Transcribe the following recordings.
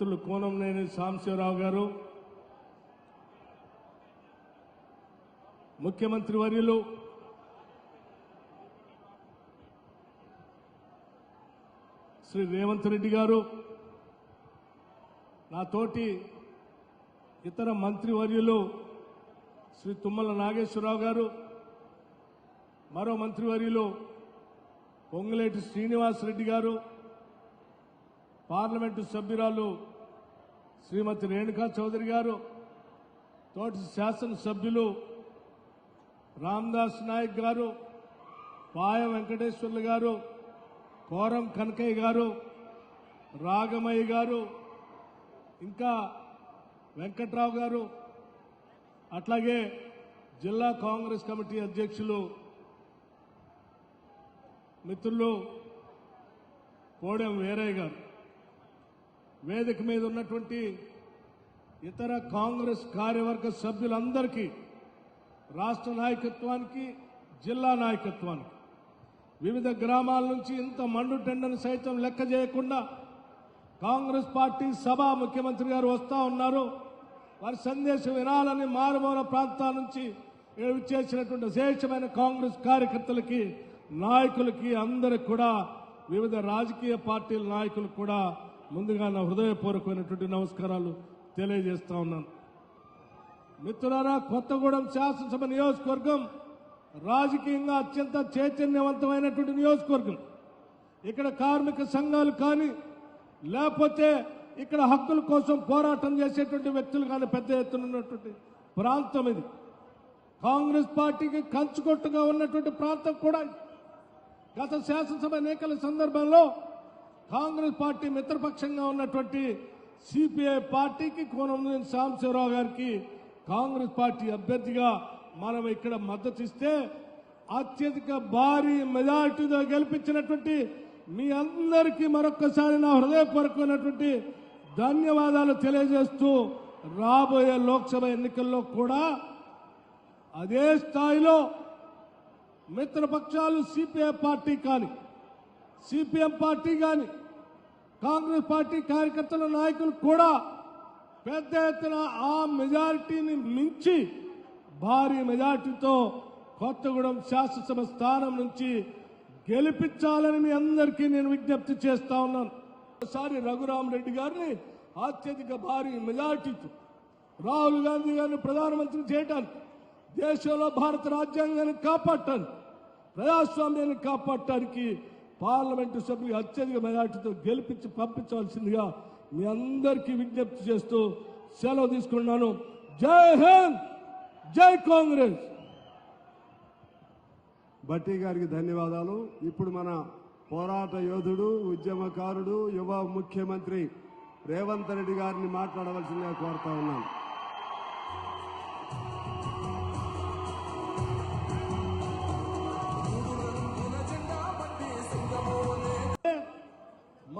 మిత్రులు కోనంనేని సాంబశివరావు గారు ముఖ్యమంత్రి వర్యులు శ్రీ రేవంత్ రెడ్డి గారు నాతోటి ఇతర మంత్రివర్యులు శ్రీ తుమ్మల నాగేశ్వరరావు గారు మరో మంత్రివర్యులు పొంగులేటి శ్రీనివాసరెడ్డి గారు పార్లమెంటు సభ్యురాలు శ్రీమతి రేణుకా చౌదరి గారు తోటి శాసనసభ్యులు రామ్దాస్ నాయక్ గారు పాయ వెంకటేశ్వర్లు గారు కోరం కనకయ్య గారు రాగమయ్య గారు ఇంకా వెంకట్రావు గారు అట్లాగే జిల్లా కాంగ్రెస్ కమిటీ అధ్యక్షులు మిత్రులు కోడెం వీరయ్య గారు. వేదిక మీద ఉన్నటువంటి ఇతర కాంగ్రెస్ కార్యవర్గ సభ్యులందరికీ రాష్ట్ర నాయకత్వానికి జిల్లా నాయకత్వానికి వివిధ గ్రామాల నుంచి ఇంత మండు టెండను సైతం లెక్క చేయకుండా కాంగ్రెస్ పార్టీ సభ ముఖ్యమంత్రి గారు వస్తూ ఉన్నారు. వారి సందేశం వినాలని మారుమూల ప్రాంతాల నుంచి చేసినటువంటి విశేషమైన కాంగ్రెస్ కార్యకర్తలకి నాయకులకి అందరికి కూడా వివిధ రాజకీయ పార్టీల నాయకులకు కూడా ముందుగా నా హృదయపూర్వకమైనటువంటి నమస్కారాలు తెలియజేస్తా ఉన్నాను. మిత్రులారా కొత్తగూడెం శాసనసభ నియోజకవర్గం రాజకీయంగా అత్యంత చైతన్యవంతమైనటువంటి నియోజకవర్గం. ఇక్కడ కార్మిక సంఘాలు కానీ లేకపోతే ఇక్కడ హక్కుల కోసం పోరాటం చేసేటువంటి వ్యక్తులు కానీ పెద్ద ఎత్తున ఉన్నటువంటి ప్రాంతం ఇది. కాంగ్రెస్ పార్టీకి కంచుకొట్టుగా ఉన్నటువంటి ప్రాంతం కూడా గత శాసనసభ ఎన్నికల సందర్భంలో కాంగ్రెస్ పార్టీ మిత్రపక్షంగా ఉన్నటువంటి సిపిఐ పార్టీకి కోనంనేని సాంబశివరావు గారికి కాంగ్రెస్ పార్టీ అభ్యర్థిగా మనం ఇక్కడ మద్దతు ఇస్తే అత్యధిక భారీ మెజార్టీతో గెలిపించినటువంటి మీ అందరికీ మరొక్కసారి నా హృదయపూర్వకమైనటువంటి ధన్యవాదాలు తెలియజేస్తూ రాబోయే లోక్సభ ఎన్నికల్లో కూడా అదే స్థాయిలో మిత్రపక్షాలు సిపిఐ పార్టీ కానీ సిపిఎం పార్టీ కానీ కాంగ్రెస్ పార్టీ కార్యకర్తల నాయకులు కూడా పెద్ద ఎత్తున ఆ మెజారిటీని మించి భారీ మెజారిటీతో కొత్తగూడెం శాసనసభ స్థానం నుంచి గెలిపించాలని మీ అందరికీ నేను విజ్ఞప్తి చేస్తా ఉన్నాను. ఒకసారి రఘురామ్ రెడ్డి గారిని అత్యధిక భారీ మెజారిటీతో రాహుల్ గాంధీ గారిని ప్రధానమంత్రి చేయటానికి దేశంలో భారత రాజ్యాంగాన్ని కాపాడటానికి ప్రజాస్వామ్యాన్ని కాపాడటానికి పార్లమెంటు సభ్యులు అత్యధిక మెజార్టీతో గెలిపించి పంపించవలసిందిగా మీ అందరికీ విజ్ఞప్తి చేస్తూ సెలవు తీసుకున్నాను జై హింద్! జై కాంగ్రెస్! భట్టి గారికి ధన్యవాదాలు. ఇప్పుడు మన పోరాట యోధుడు ఉద్యమకారుడు యువ ముఖ్యమంత్రి రేవంత్ రెడ్డి గారిని మాట్లాడవలసిందిగా కోరుతా ఉన్నాను.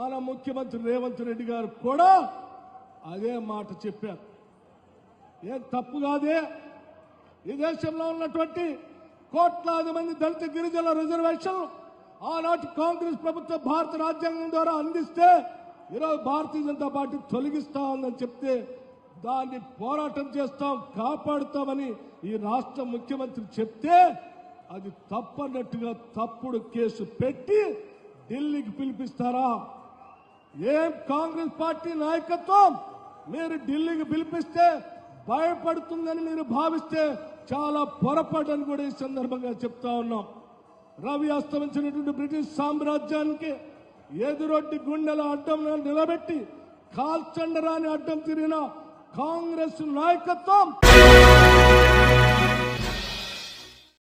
మన ముఖ్యమంత్రి రేవంత్ రెడ్డి గారు కూడా అదే మాట చెప్పారు. ఏం తప్పు కాదే? ఈ దేశంలో ఉన్నటువంటి కోట్లాది మంది దళిత గిరిజన రిజర్వేషన్లు ఆనాటి కాంగ్రెస్ ప్రభుత్వం భారత రాజ్యాంగం ద్వారా అందిస్తే ఈరోజు భారతీయ జనతా పార్టీ తొలగిస్తా ఉందని చెప్తే దాన్ని పోరాటం చేస్తాం కాపాడుతామని ఈ రాష్ట్ర ముఖ్యమంత్రి చెప్తే అది తప్పన్నట్టుగా తప్పుడు కేసు పెట్టి ఢిల్లీకి పిలిపిస్తారా? ఏం కాంగ్రెస్ పార్టీ నాయకత్వం? మీరు ఢిల్లీకి పిలిపిస్తే భయపడుతుందని మీరు భావిస్తే చాలా పొరపాటు అని కూడా ఈ సందర్భంగా చెప్తా ఉన్నాం. రవి అస్తమించినటువంటి బ్రిటిష్ సామ్రాజ్యానికి ఎదురొడ్డి గుండెల అడ్డం నిలబెట్టి కాల్చండరాని అడ్డం తిరిగిన కాంగ్రెస్ నాయకత్వం.